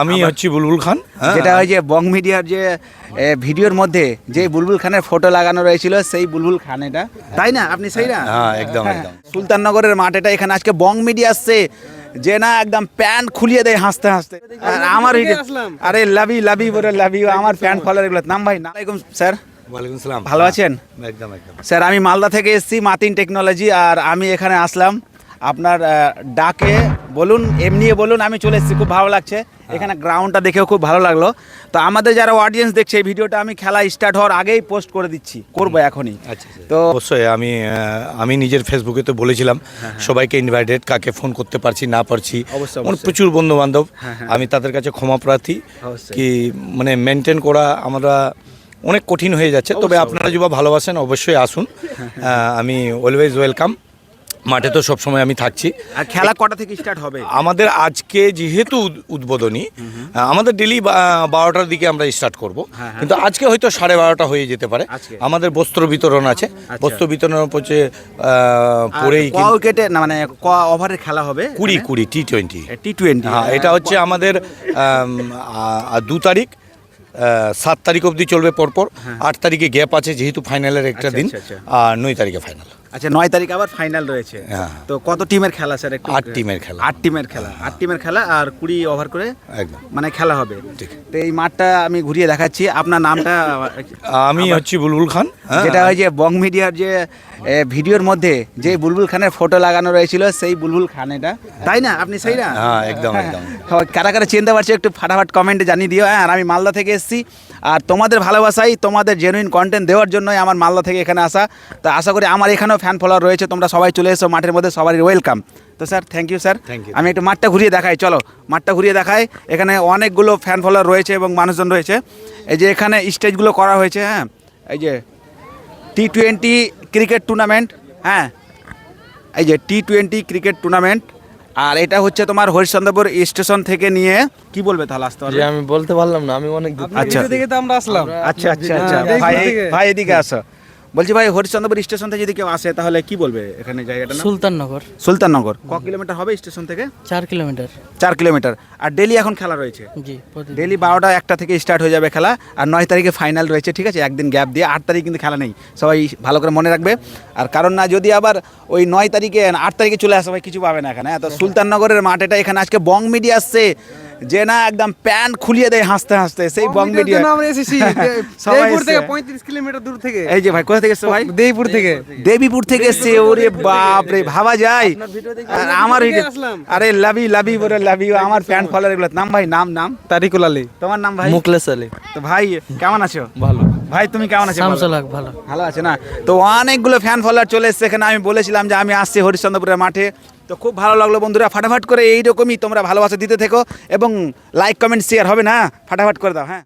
আমি হচ্ছি বুলবুল খান হ্যাঁ। যেটা ওই যে বং মিডিয়ার যে ভিডিওর মধ্যে যে বুলবুল খানের ফটো লাগানো রয়েছিল সেই বুলবুল খান এটা। তাই না? আপনি সেই না? হ্যাঁ একদম একদম। সুলতাননগরের মাঠ এটা এখানে আজকে বং মিডিয়া আসছে যে না একদম প্যান্ট খুলিয়ে দেয় হাসতে হাসতে। আর আমার আরে লাভি লাভি বলে লাভি আমার প্যান্ট ফলার এগুলো। নাম ভাই না আলাইকুম স্যার। ওয়ালাইকুম সালাম। ভালো আছেন? একদম একদম। স্যার আমি মালদা থেকে এসেছি মাতিন টেকনোলজি আর আমি এখানে আসলাম। আপনার ডাকে বলুন এমনি বলুন আমি চলে এসেছি খুব ভালো লাগছে। এখানে গ্রাউন্ডটা দেখেও খুব ভালো লাগল। তো আমাদের যারা অডিয়েন্স দেখছে এই ভিডিওটা আমি খেলা স্টার্ট হওয়ার আগেই পোস্ট করে দিচ্ছি করব এখনই। আচ্ছা আচ্ছা। তো অবশ্যই আমি আমি নিজের ফেসবুকে তো বলেছিলাম সবাইকে ইনভাইটেড কাকে ফোন করতে পারছি না পারছি। প্রচুর বন্ধু বান্ধব হ্যাঁ, হ্যাঁ। আমি তাদের কাছে ক্ষমা প্রার্থী কি মানে মেনটেন করা আমরা অনেক কঠিন হয়ে যাচ্ছে। তবে আপনারা যদি ভালোবাসেন অবশ্যই আসুন। আমি অলওয়েজ ওয়েলকাম মাঠে তো সবসময় আমি থাকছি। আর খেলা কটা থেকে স্টার্ট হবে? আমাদের আজকে যেহেতু উদ্বোধনী আমাদের ডেলি বারোটার দিকে আমরা স্টার্ট করব। হ্যাঁ, কিন্তু আজকে হয়তো সাড়ে বারোটা হয়ে যেতে পারে। আমাদের বস্ত্র বিতরণ আছে। বস্ত্র বিতরণের হচ্ছে পরেই উইকেটে মানে ক ওভারের খেলা হবে? কুড়ি কুড়ি টি টোয়েন্টি টি টোয়েন্টি হ্যাঁ এটা হচ্ছে আমাদের দু তারিখ সাত তারিখ অবধি চলবে পরপর। আট তারিখে গ্যাপ আছে যেহেতু ফাইনালের একটা হ্যাঁ। আচ্ছা, দিন। আচ্ছা, আচ্ছা। আর নয় তারিখে ফাইনাল আচ্ছা নয় তারিখ আবার ফাইনাল রয়েছে। হ্যাঁ। তো কত টিমের খেলা স্যার একটু আট টিমের খেলা। আট টিমের খেলা। আট টিমের খেলা আর কুড়ি ওভার করে একদম। মানে খেলা হবে। তো এই মাঠটা আমি ঘুরিয়ে দেখাচ্ছি। আপনার নামটা আমি হচ্ছি বুলবুল খান হ্যাঁ। যেটা ওই যে বং মিডিয়ার যে ভিডিওর মধ্যে যে বুলবুল খানের ফটো লাগানো রয়েছিল সেই বুলবুল খান এটা। তাই না? আপনি সেই না? হ্যাঁ একদম একদম। হ্যাঁ, কারা কারা চিনতে পারছি একটু ফাটাফাট কমেন্টে জানিয়ে দিও। হ্যাঁ আর আমি মালদা থেকে এসেছি। আর তোমাদের ভালোবাসাই তোমাদের জেনুইন কন্টেন্ট দেওয়ার জন্যই আমার মালদা থেকে এখানে আসা। তো আশা করি আমার এখানেও ফ্যান ফলোয়ার রয়েছে তোমরা সবাই চলে এসো মাঠের মধ্যে সবারই ওয়েলকাম তো স্যার থ্যাংক ইউ স্যার আমি একটু মাঠটা ঘুরিয়ে দেখাই চলো। মাঠটা ঘুরিয়ে দেখাই। এখানে অনেকগুলো ফ্যান ফলোয়ার রয়েছে এবং মানুষজন রয়েছে। এই যে এখানে স্টেজগুলো করা হয়েছে হ্যাঁ? এই যে টি টোয়েন্টি ক্রিকেট টুর্নামেন্ট হ্যাঁ? এই যে টি টোয়েন্টি ক্রিকেট টুর্নামেন্ট আর এটা হচ্ছে তোমার হরিশ্চন্দ্রপুর স্টেশন থেকে নিয়ে কি বলবে তাহলে আসতে হবে আমি বলতে পারলাম না আমি অনেক আচ্ছা। থেকে তো আমরা আসলাম। আচ্ছা আচ্ছা আচ্ছা। হ্যাঁ, ভাই ভাই এদিকে আসো। বলছি ভাই হরিশ্চন্দ্রপুর স্টেশন থেকে যদি কেউ আসে তাহলে কি বলবে এখানে জায়গাটা সুলতাননগর। সুলতাননগর। ক কিলোমিটার হবে স্টেশন থেকে? চার কিলোমিটার। চার কিলোমিটার। আর ডেলি এখন খেলা রয়েছে? জি ডেলি বারোটা একটা থেকে স্টার্ট হয়ে যাবে খেলা আর নয় তারিখে ফাইনাল রয়েছে ঠিক আছে? একদিন গ্যাপ দিয়ে আট তারিখ কিন্তু খেলা নেই। সবাই ভালো করে মনে রাখবে। আর কারণ না যদি আবার ওই নয় তারিখে আট তারিখে চলে আসে ভাই কিছু পাবে না এখানে? তো সুলতাননগরের মাঠ এটা এখানে আজকে বং মিডিয়া আসছে। যে না একদম প্যান্ট খুলিয়ে দেয় হাসতে হাসতে সেই বং মিডিয়া আমরা এসেছি। দেইপুর থেকে এসছে। পঁয়ত্রিশ কিলোমিটার দূর থেকে। এই যে ভাই কোথা থেকে এসেছ ভাই? দেবপুর থেকে। দেবীপুর থেকে। এসেছে ওরে বাপ রে ভাবা যায়। আর আমার আরে লাভি লাভি বলে লাভি আমার প্যান্ট ফলার এগুলো। নাম ভাই নাম নাম। তারিকুল আলী। তোমার নাম ভাই? মুকলেশ আলী। তো ভাই কেমন আছো? ভালো। ভাই তুমি কেমন আছো? শামসুল হক ভালো। ভালো আছে না? তো অনেকগুলো ফ্যান ফলোয়ার চলে এসেছে এখানে। আমি বলেছিলাম যে আমি আসছি হরিশ্চন্দ্রপুরের মাঠে। তো খুব ভালো লাগল বন্ধুরা। ফাটাফাট করে এইরকমই তোমরা ভালোবাসা দিতে থেকো এবং লাইক কমেন্ট শেয়ার হবে না? ফাটাফাট করে দাও হ্যাঁ?